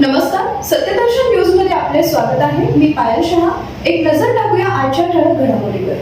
नमस्कार सत्यदर्शन न्यूजमध्ये आपले स्वागत आहे. मी पायल शहा. एक नजर टाकूया आजच्या ठळक घडामोडीवर.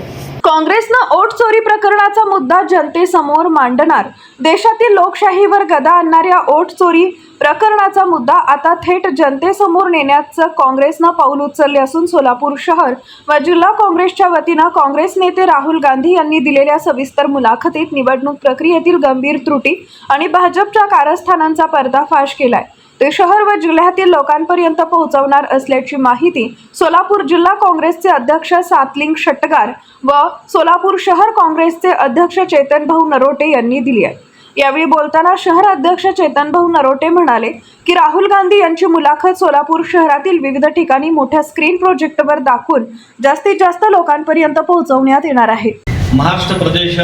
काँग्रेसनं ओट चोरी प्रकरणाचा मुद्दा जनतेसमोर मांडणार. देशातील लोकशाहीवर गदा आणणाऱ्या ओट चोरी प्रकरणाचा मुद्दा आता थेट जनतेसमोर नेण्याचं काँग्रेसनं पाऊल उचलले असून सोलापूर शहर व जिल्हा काँग्रेसच्या वतीनं काँग्रेस नेते राहुल गांधी यांनी दिलेल्या सविस्तर मुलाखतीत निवडणूक प्रक्रियेतील गंभीर त्रुटी आणि भाजपच्या कारस्थानांचा पर्दाफाश केलाय. ते शहर व जिल्ह्यातील लोकांपर्यंत पोहोचवणार असल्याची माहिती सोलापूर जिल्हा काँग्रेसचे अध्यक्ष सातलिंग षटगार व सोलापूर शहर काँग्रेसचे अध्यक्ष चेतन भाऊ नरोटे यांनी दिली आहे. यावेळी बोलताना शहर अध्यक्ष चेतनभाऊ नरोटे म्हणाले की राहुल गांधी यांची मुलाखत सोलापूर शहरातील विविध ठिकाणी मोठ्या स्क्रीन प्रोजेक्टवर दाखवून जास्तीत जास्त लोकांपर्यंत पोहोचवण्यात येणार आहे. महाराष्ट्र प्रदेश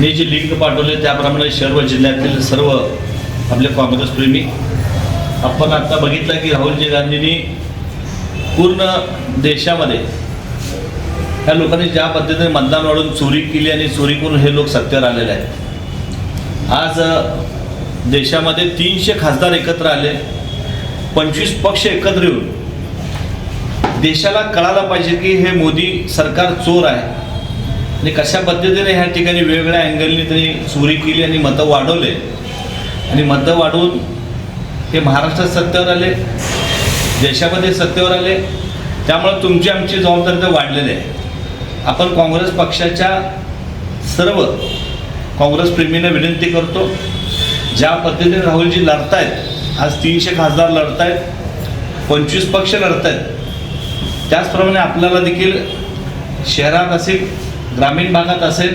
ने जी लिंक पाठवले त्याप्रमाणे सर्व जिल्ह्यातील सर्व आपले काँग्रेसप्रेमी आपण आता बघितलं की राहुलजी गांधींनी पूर्ण देशामध्ये ह्या लोकांनी ज्या पद्धतीने मतदान वाढून चोरी केली आणि चोरी करून हे लोक सत्तेवर आलेले आहेत. आज देशामध्ये तीनशे खासदार एकत्र आले पंचवीस पक्ष एकत्र येऊन देशाला कळायला पाहिजे की हे मोदी सरकार चोर आहे आणि कशा पद्धतीने ह्या ठिकाणी वेगवेगळ्या अँगलनी त्यांनी चोरी केली आणि मतं वाढवले. आणि मतं वाढवून हे महाराष्ट्रात सत्तेवर आले देशामध्ये सत्तेवर आले. त्यामुळं तुमची आमची जबाबदारी तर वाढलेली आहे. आपण काँग्रेस पक्षाच्या सर्व काँग्रेसप्रेमींना विनंती करतो ज्या पद्धतीने राहुलजी लढतायत आज तीनशे खासदार लढतायत पंचवीस पक्ष लढतायत त्याचप्रमाणे आपल्याला देखील शहरात असेल ग्रामीण भागात असेल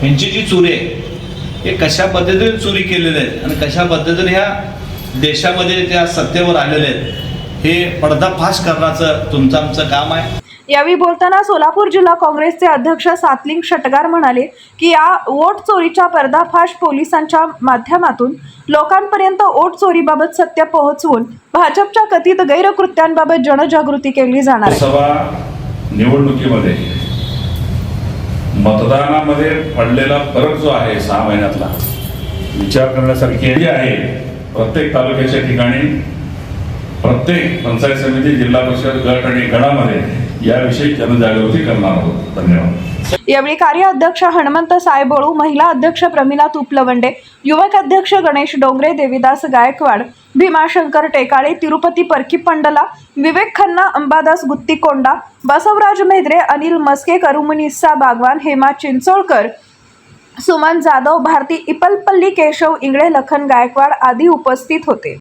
ह्यांची जी चोरी आहे हे कशा पद्धतीने चोरी केलेले आहेत आणि कशा पद्धतीने ह्या देशामध्ये त्या सत्तेवर आलेले आहेत हे पडदाफाश करण्याचं तुमचं आमचं काम आहे. यावेळी बोलताना सोलापूर जिल्हा काँग्रेसचे अध्यक्ष सातलिंग शटगार म्हणाले की या वोट चोरीच्या पर्दाफाश पोलिसांच्या माध्यमातून लोकांपर्यंत वोट चोरीबाबत सत्य पोहोचवून भाजपच्या कथित गैरकृत्यांबाबत जनजागृती केली जाणार निवडणुकीमध्ये मतदानामध्ये पडलेला फरक जो आहे सहा महिन्यातला विचार करण्यासारखी जी आहे. प्रत्येक तालुक्याच्या ठिकाणी प्रत्येक पंचायत समिती जिल्हा परिषद गट आणि गणामध्ये याविषयी जनजागृती करणार आहोत. धन्यवाद. यावेळी कार्य अध्यक्ष हनुमंत सायबोळू महिला अध्यक्ष प्रमिला तुपलवंडे युवक अध्यक्ष गणेश डोंगरे देविदास गायकवाड भीमाशंकर टेकाळे तिरुपती परकी पंडला विवेक खन्ना अंबादास गुत्तीकोंडा बसवराज मेद्रे अनिल मस्के करुमनिस्सा बागवान हेमा चिंचोळकर सुमन जाधव भारती इपलपल्ली केशव इंगळे लखन गायकवाड आदी उपस्थित होते.